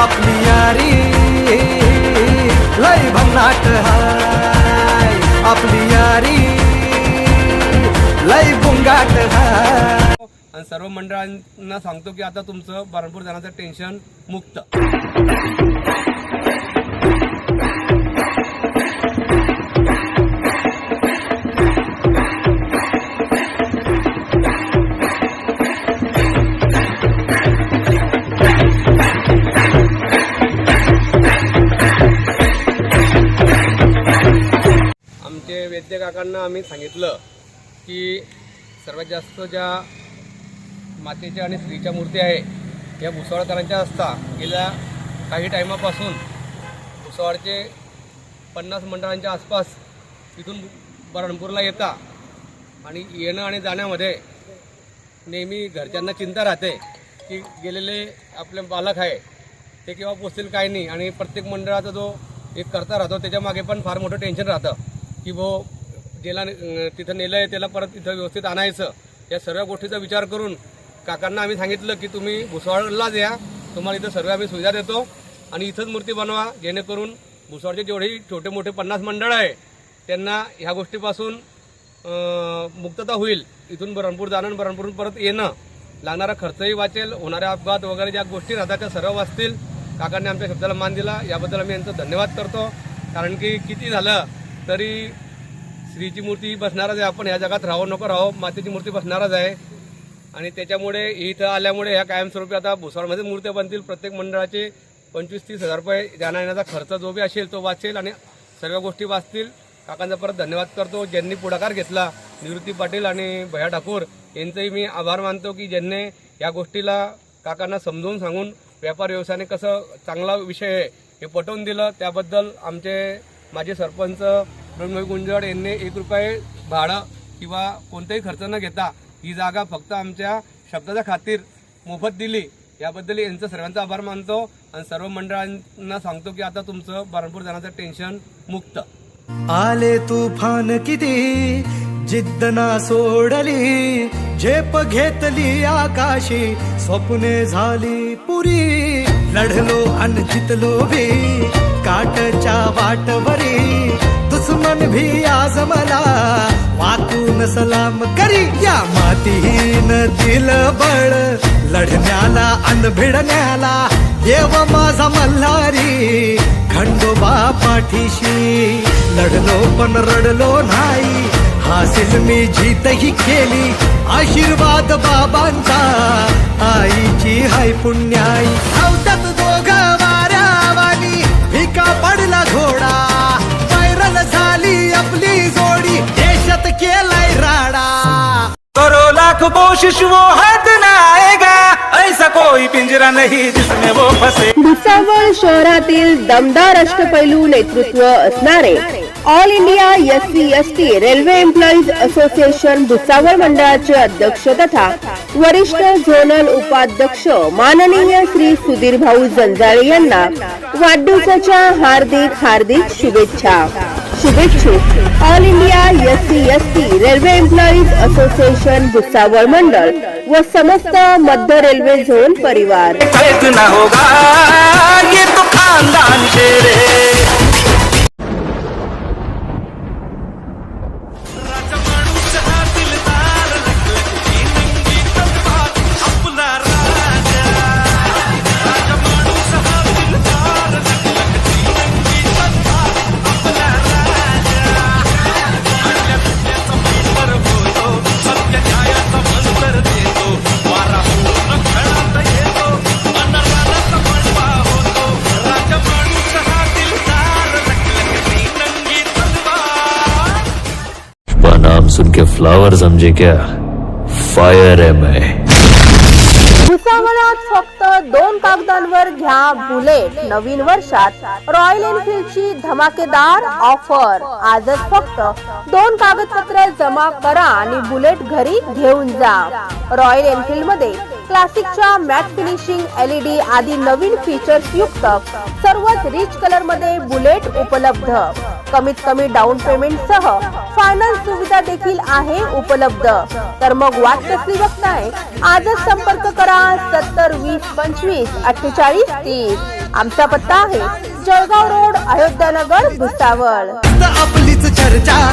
आपली यारी लई भन्नाट हाय आपली यारी लई बुंगाट हाय. आणि सर्व मंडळांना सांगतो की आता तुमचं बरणपूर जाण्याचं टेन्शन मुक्त. आमचे वैद्य काकांना आम्ही सांगितलं की सर्वात जास्त ज्या मातेच्या आणि स्त्रीच्या मूर्ती आहे या भुसावळकरांच्या असता गेल्या काही टायमापासून भुसावळचे पन्नास मंडळांच्या आसपास तिथून बरणपूरला येता आणि येणं आणि जाण्यामध्ये नेहमी घरच्यांना चिंता राहते की गेलेले आपले बालक आहे ते केव्हा पोचतील काय नाही आणि प्रत्येक मंडळाचा जो एक करता राहतो त्याच्यामागे पण फार मोठं टेन्शन राहतं. की भो ज्याला तिथं नेलं आहे त्याला परत तिथं व्यवस्थित आणायचं. या सर्व गोष्टीचा विचार करून काकांना आम्ही सांगितलं की तुम्ही भुसावळलाच या. तुम्हाला इथं सर्व आम्ही सुविधा देतो. आणि इथंच मूर्ती बनवा जेणेकरून भुसावळचे जेवढेही छोटे मोठे पन्नास मंडळ आहे त्यांना ह्या गोष्टीपासून मुक्तता होईल. इथून बरणपूर जाणं आणि बरणपूरून परत येणं. लागणारा खर्चही वाचेल होणाऱ्या अपघात वगैरे ज्या गोष्टी राहतात त्या सर्व वाचतील. काकांनी आमच्या शब्दाला मान दिला. याबद्दल आम्ही यांचं धन्यवाद करतो. कारण की किती झालं तरी स्त्रीची मूर्ती बसणारच आहे. आपण या जगात राहो नको राहो. मातेची मूर्ती बसणारच आहे. आणि त्याच्यामुळे इथं आल्यामुळे ह्या कायमस्वरूपी आता भुसावळमध्ये मूर्त्या बनतील. प्रत्येक मंडळाचे पंचवीस तीस हजार रुपये जाण्या येण्याचा खर्च जो बी असेल तो वाचेल आणि सर्व गोष्टी वाचतील. काकांचा परत धन्यवाद करतो. ज्यांनी पुढाकार घेतला निवृत्ती पाटील आणि भया ठाकूर यांचंही मी आभार मानतो की ज्यांनी या गोष्टीला काकांना समजून सांगून व्यापार व्यवसायाने कसं चांगला विषय आहे हे पटवून दिलं. त्याबद्दल आमचे माझे सरपंच मृण्मयी गुंजड यांनी एक रुपये भाडं किंवा कोणताही खर्च न घेता ही जागा फक्त आमच्या शब्दाच्या खातीर मोफत दिली. याबद्दल यांचं सर्वांचा आभार मानतो आणि सर्व मंडळांना सांगतो की आता तुमचं बारणपूर जाण्याचं टेन्शन मुक्त. आले तुफान किती? जिद्द ना सोडली. झेप घेतली आकाशी. स्वप्ने झाली पुरी. लढलो अन जितलो भी काटच्या वाटवरी दुश्मन भी आज मला वाकून सलाम करी. या मातीहीन दिल बळ लढण्याला अन भिडण्याला देव माझा मल्हारी खंडोबा पाठीशी. लढलो पण रडलो नाही हासिल मी जीतही केली. आशीर्वाद बाबांचा आईची हाय पुण्याई. धावतात दोघ वाऱ्यावानी भिका पडला घोडा. व्हायरल झाली आपली जोडी देशात केलाय राडा. करो लाख कोशिश वो हाथ ना आएगा ऐसा कोई पिंजरा नहीं जिसमें वो फंसे. भुसावळ शहरातील दमदार अष्टपैलू नेतृत्व असणारे all India S C S T railway employees association Bhusawal मंडळाचे अध्यक्ष तथा वरिष्ठ झोनल उपाध्यक्ष माननीय श्री सुधीर भाऊ जंजाळे यांना वाढदिवसाच्या हार्दिक हार्दिक शुभेच्छा. शुभेच्छुक all India S C S T railway employees association Bhusawal मंडळ व समस्त मध्य रेल्वे झोन परिवार. सुन के फ्लावर समझे क्या? फायर है मैं। भुसावळात फक्त दोन कागदांवर घ्या बुलेट. नवीन वर्षात रॉयल एनफिल्डची धमाकेदार ऑफर आजच फक्त दोन कागदपत्र जमा करा आणि बुलेट घरी घेऊन जा. रॉयल एनफील्डमध्ये क्लासिकच्या मॅट फिनिशिंग एलईडी आदी नवीन फीचर्स युक्त सर्वच रिच कलरमध्ये बुलेट उपलब्ध. कमीत कमी डाऊन पेमेंट सह फायनान्स सुविधा देखील आहे उपलब्ध. तर मग वाट कसली बघताय आजच संपर्क करा सत्तर वीस पंचवीस अठ्ठेचाळीस तीस. आमचा पत्ता आहे जळगाव रोड अयोध्यानगर भुसावळ. आपलीच चर्चा.